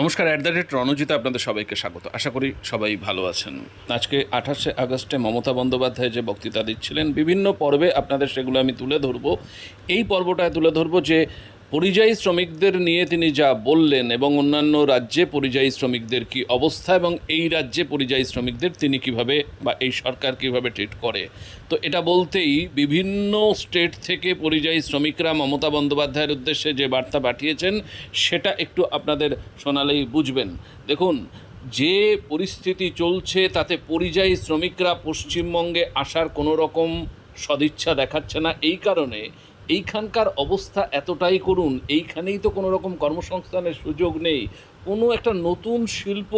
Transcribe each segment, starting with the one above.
নমস্কার at the rate রণজিতে আপনাদের সবাইকে স্বাগত। আশা করি সবাই ভালো আছেন। আজকে আঠাশে আগস্টে মমতা বন্দ্যোপাধ্যায় যে বক্তৃতা দিচ্ছিলেন, বিভিন্ন পর্বে আপনাদের সেগুলো আমি তুলে ধরব। এই পর্বটায় তুলে ধরব যে পরিযায়ী শ্রমিকদের নিয়ে তিনি যা বললেন এবং অন্যান্য রাজ্যে পরিযায়ী শ্রমিকদের কি অবস্থা এবং এই রাজ্যে পরিযায়ী শ্রমিকদের তিনি কীভাবে বা এই সরকার কীভাবে ট্রিট করে? তো এটা বলতেই বিভিন্ন স্টেট থেকে পরিযায়ী শ্রমিকরা মমতা বন্দ্যোপাধ্যায়ের উদ্দেশ্যে যে বার্তা পাঠিয়েছেন, সেটা একটু আপনাদের শোনালেই বুঝবেন। দেখুন, যে পরিস্থিতি চলছে, তাতে পরিযায়ী শ্রমিকরা পশ্চিমবঙ্গে আসার কোনো রকম সদিচ্ছা দেখাচ্ছে না। এই কারণে এইখানকার অবস্থা এতটাই করুন, এইখানেই তো কোনো রকম কর্মসংস্থানের সুযোগ নেই। কোনো একটা নতুন শিল্প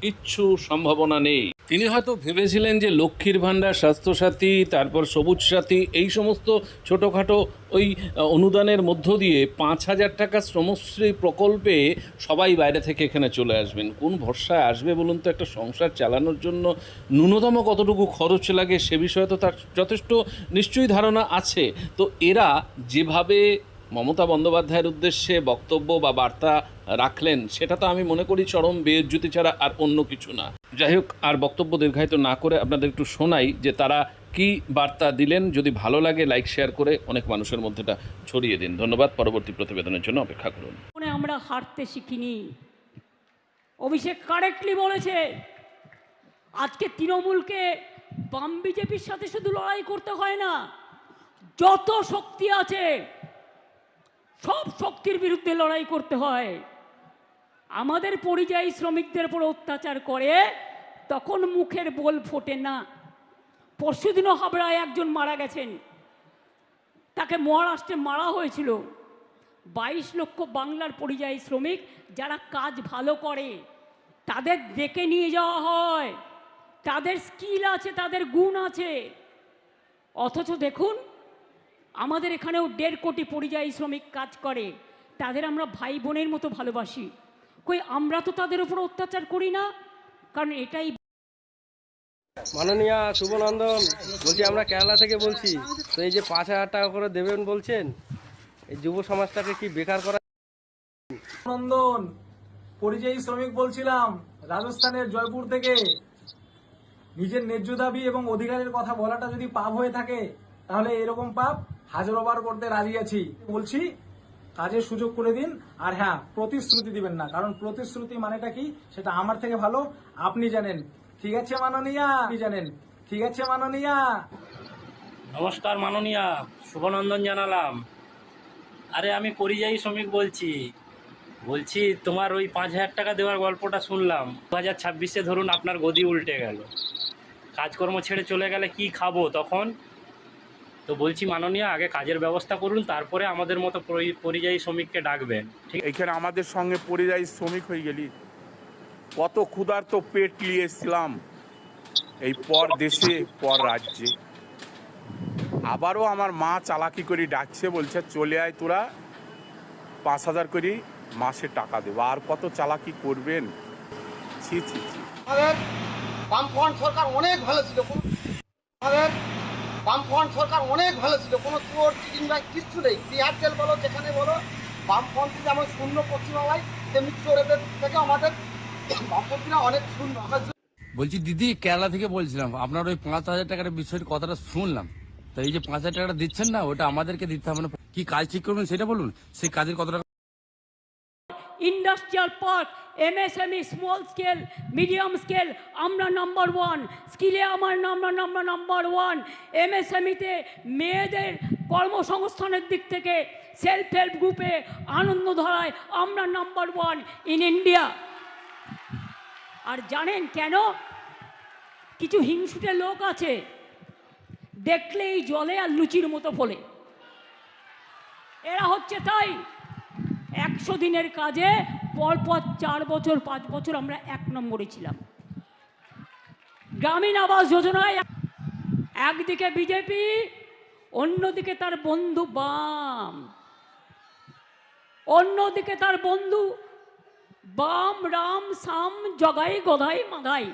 কিচ্ছু সম্ভাবনা নেই। তিনি হয়তো ভেবেছিলেন যে লক্ষ্মীর ভাণ্ডার, স্বাস্থ্যসাথী, তারপর সবুজ সাথী, এই সমস্ত ছোটোখাটো ওই অনুদানের মধ্য দিয়ে পাঁচ হাজার টাকা শ্রমশ্রী প্রকল্পে সবাই বাইরে থেকে এখানে চলে আসবেন। কোন ভরসায় আসবে বলুন তো? একটা সংসার চালানোর জন্য ন্যূনতম কতটুকু খরচ লাগে সে বিষয়ে তো তার যথেষ্ট নিশ্চয়ই ধারণা আছে। তো এরা যেভাবে মমতা বন্দ্যোপাধ্যায়ের উদ্দেশ্যে বক্তব্য বা বার্তা রাখলেন, সেটা তো আমি মনে করি চরম বেজ্জুতি ছাড়া আর অন্য কিছু না। যাই হোক, আর বক্তব্য দীর্ঘায়িত না করে আপনাদের একটু শোনাই যে তারা কি বার্তা দিলেন, যদি ভালো লাগে লাইক, শেয়ার করে অনেক মানুষের মধ্যে এটা ছড়িয়ে দিন। ধন্যবাদ, পরবর্তী প্রতিবেদনের জন্য অপেক্ষা করুন। আমরা হারতে শিখিনি। অভিষেক কারেক্টলি বলেছে, আজকে তৃণমূলকে বাম বিজেপির সাথে শুধু লড়াই করতে হয় না, যত শক্তি আছে সব শক্তির বিরুদ্ধে লড়াই করতে হয়। আমাদের পরিযায়ী শ্রমিকদের উপর অত্যাচার করে, তখন মুখের বোল ফোটে না। পরশুদিনও হাবড়ায় একজন মারা গেছেন। তাকে মহারাষ্ট্রে মারা হয়েছিল। বাইশ লক্ষ বাংলার পরিযায়ী শ্রমিক যারা কাজ ভালো করে, তাদের ডেকে নিয়ে যাওয়া হয়। তাদের স্কিল আছে, তাদের গুণ আছে। অথচ দেখুন আমাদের এখানেও দেড় কোটি পরিযায়ী শ্রমিক কাজ করে তাদের আমরা ভাই বোনের মতো ভালোবাসি। কই আমরা তো তাদের উপর অত্যাচার করি না কারণ এটাই মাননীয়া শুভনন্দন বলছি আমরা কেরালা থেকে বলছি তো এই যে পাঁচ হাজার টাকা করে দেবেন বলছেন এই যুব সমাজটাকে কি বেকার করা নন্দন পরিযায়ী শ্রমিক বলছিলাম রাজস্থানের জয়পুর থেকে। নিজের ন্যায্য দাবি এবং অধিকারের কথা বলাটা যদি পাপ হয়ে থাকে তাহলে এরকম পাপ হাজারোবার করতে রাজি আছি। বলছি, কাজের সুযোগ করে দিন, আর হ্যাঁ প্রতিশ্রুতি দিবেন না। কারণ প্রতিশ্রুতি মানেটা কি? সেটা আমার থেকে ভালো, আপনি জানেন। ঠিক আছে, মাননীয়া? আপনি জানেন। ঠিক আছে, মাননীয়া? নমস্কার, মাননীয়া। শুভনন্দন জানালাম। আরে, আমি পরিযায়ী শ্রমিক বলছি। বলছি, তোমার ওই পাঁচ হাজার টাকা দেওয়ার গল্পটা শুনলাম। দু হাজার ছাব্বিশে ধরুন আপনার গদি উল্টে গেল। কাজকর্ম ছেড়ে চলে গেলে কি খাব তখন? তো বলছি মাননীয় আগে কাজের ব্যবস্থা করুন তারপরে আমাদের মতো পরিযায়ী শ্রমিককে ডাকবেন ঠিক? এখানে আমাদের সঙ্গে পরিযায়ী শ্রমিক হয়ে গেলি। কত ক্ষুধার্ত পেট নিয়ে এসেছিলাম। এই পর দেশে পর রাজ্যে। আবারও আমার মা চালাকি করে ডাকছে বলছে চলে আয় তোরা পাঁচ হাজার করে মাসে টাকা দেবো। আর কত চালাকি করবেন? ছি ছি ছি। আমাদের বামফ্রন্ট সরকার অনেক ভালো ছিল। আমাদের বামফ্রন্ট সরকার অনেক ভালো ছিল, কোনো চোর চিটিংবাজ কিচ্ছু নেই। বিহার জেল বলো, যেখানে বলো বামপন্থী যেমন শূন্য পশ্চিমবাংলায়, তেমনি চোরেদের থেকে আমাদের বামপন্থীরা অনেক শূন্য। আমরা বলছি, দিদি, কেরালা থেকে বলছিলাম, আপনার ওই পাঁচ হাজার টাকার বিষয়ের কথাটা শুনলাম। তো এই যে পাঁচ হাজার টাকাটা দিচ্ছেন না, ওটা আমাদেরকে দিতে হবে না। কি কাজ ঠিক করবেন সেটা বলুন। সেই কাজের কত টাকা industrial park MSME small scale medium scale আমরা নাম্বার ওয়ান স্কিলে আমার নাম্বার নাম্বার নাম্বার ওয়ান এমএসএমইতে মেয়েদের কর্মসংস্থানের দিক থেকে সেলফ হেল্প গ্রুপে আনন্দ ধরায় আমরা নাম্বার ওয়ান ইন ইন্ডিয়া আর জানেন কেন? কিছু হিংসুটে লোক আছে, দেখলেই জলে আর লুচির মতো ফলে। এরা হচ্ছে তাই একশো দিনের কাজে পরপর চার বছর, পাঁচ বছর আমরা এক নম্বরে ছিলাম। গ্রামীণ আবাস যোজনায় একদিকে বিজেপি, অন্যদিকে তার বন্ধু বাম। অন্যদিকে তার বন্ধু বাম, রাম, সাম, জগাই, গধাই মাগাই